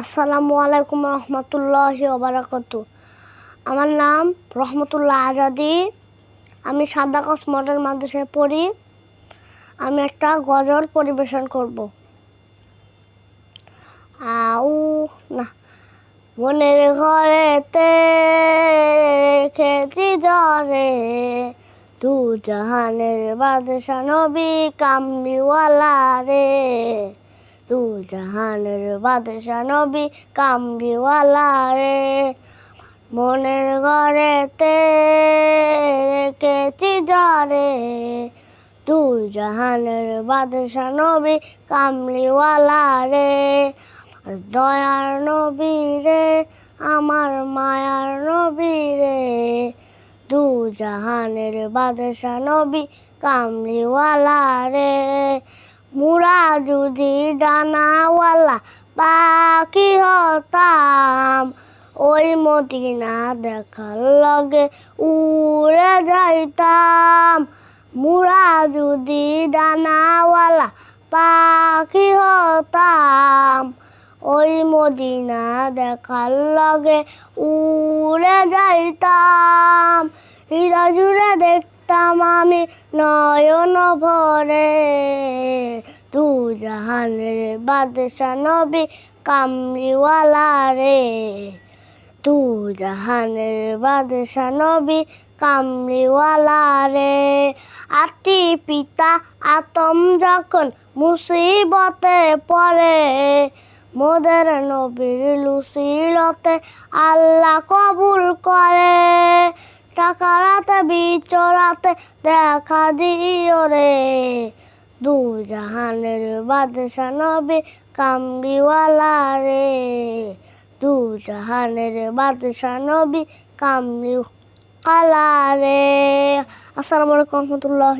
আসসালামু আলাইকুম রহমতুল্লাহি ওবারাকাত। আমার নাম রহমতুল্লাহ আজাদি। আমি সাদাকস মডেল মাদ্রাসায় পড়ি। আমি একটা গজল পরিবেশন করব। আউ, না, মনের ঘরেতে রেখেছি জরে দু জাহানের বাদশা নবী কামলিওয়ালা রে দু জাহানের বাদশা নবী কামলিওয়ালা রে মনের ঘরেতে রেখেছি জরে দু জাহানের বাদশা নবী কামলিওয়ালা রে দয়ার নবী রে আমার মায়ার নবী রে দু জাহানের বাদশা নবী কামলিওয়ালা রে মুরা যদি ডানাওয়ালা পাখি হতাম। ওই মদিনা দেখার লগে উড়ে যাইতাম। মুরা যদি ডানাওয়ালা পাখি হতাম। ওই মদিনা দেখার লগে উড়ে যাইতাম। হৃদয় জুড়ে দেখতাম আমি নয়ন ভরে। দু জাহানের বাদশা নবী কামলিওয়ালা রে। দু জাহানের বাদশা নবী কামলিওয়ালা রে। আতি পিতা আতম যখন মুসিবতে পড়ে, মোদের নবীর লুসিলতে আল্লাহ কবুল করে। টাকারাতে বিচরাতে দেখা দিও রে। দু জাহানের বাদশা নবী কামলিওয়ালা রে। দু জাহানের বাদশা নবী কামলি কালা রে। আসসালামু আলাইকুম রহমতুল্লাহ